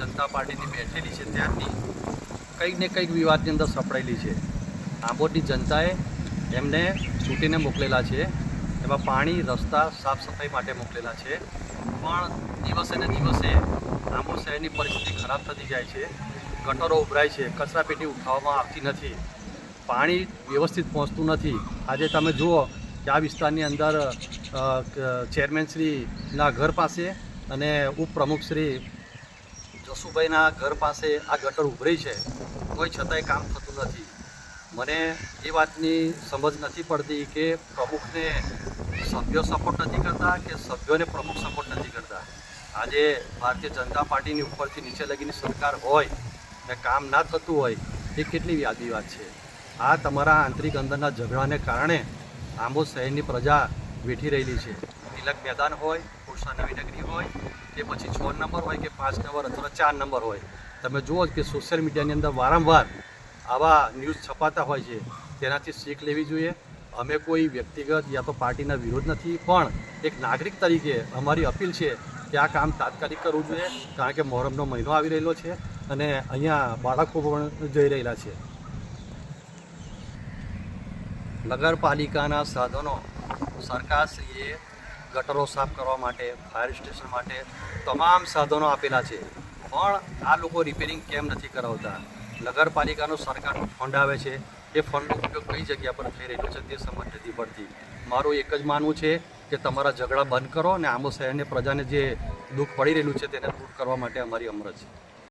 જનતા પાર્ટીની બેઠેલી છે ત્યારથી કંઈક ને કંઈક વિવાદની અંદર સપડાયેલી છે. આંબોડની જનતાએ એમને ચૂંટીને મોકલેલા છે. એમાં પાણી, રસ્તા, સાફ સફાઈ માટે મોકલેલા છે. પણ દિવસે ને દિવસે આંબો શહેરની પરિસ્થિતિ ખરાબ થતી જાય છે. ગટરો ઉભરાય છે. કચરાપેટી ઉઠાવવામાં આવતી નથી. પાણી વ્યવસ્થિત પહોંચતું નથી. આજે તમે જુઓ કે આ વિસ્તારની અંદર ચેરમેનશ્રીના ઘર પાસે અને ઉપપ્રમુખશ્રી જસુભાઈના ઘર પાસે આ ગટર ઉભરી છે કોઈ છતાંય કામ થતું નથી. મને એ વાતની સમજ નથી પડતી કે પ્રમુખને સભ્યો સપોર્ટ નથી કરતા કે સભ્યોને પ્રમુખ સપોર્ટ નથી કરતા. આજે ભારતીય જનતા પાર્ટીની ઉપરથી નીચે લગીની સરકાર હોય ને કામ ના થતું હોય, એ કેટલી વ્યાજબી વાત છે. આ તમારા આંતરિક અંદરના ઝઘડાને કારણે આંબો શહેરની પ્રજા વેઠી રહેલી છે. તિલક મેદાન હોય પુરસા નવીનગરી હોય કે પછી છ નંબર હોય કે પાંચ નંબર અથવા ચાર નંબર હોય. તમે જુઓ કે સોશિયલ મીડિયાની અંદર વારંવાર આવા ન્યૂઝ છપાતા હોય છે. તેનાથી શીખ લેવી જોઈએ. અમે કોઈ વ્યક્તિગત યા તો પાર્ટીના વિરોધ નથી, પણ એક નાગરિક તરીકે અમારી અપીલ છે કે આ કામ તાત્કાલિક કરવું જોઈએ, કારણ કે મોહરમનો મહિનો આવી રહેલો છે અને અહીંયા બાળકો પણ જઈ રહેલા છે. નગરપાલિકાના સાધનો સરકારશ્રીએ ગટરો સાફ કરવા માટે, ફાયર સ્ટેશન માટે તમામ સાધનો આપેલા છે. પણ આ લોકો રિપેરિંગ કેમ નથી કરાવતા? નગરપાલિકાનો સરકારનો ફંડ આવે છે. એ ફંડનો ઉપયોગ કઈ જગ્યા પર થઈ રહ્યો છે તે સમજ નથી પડતી. મારું એક જ માનવું છે કે તમારા ઝઘડા બંધ કરો અને આંબો શહેરની પ્રજાને જે દુઃખ પડી રહેલું છે તેને દૂર કરવા માટે અમારી અમર છે.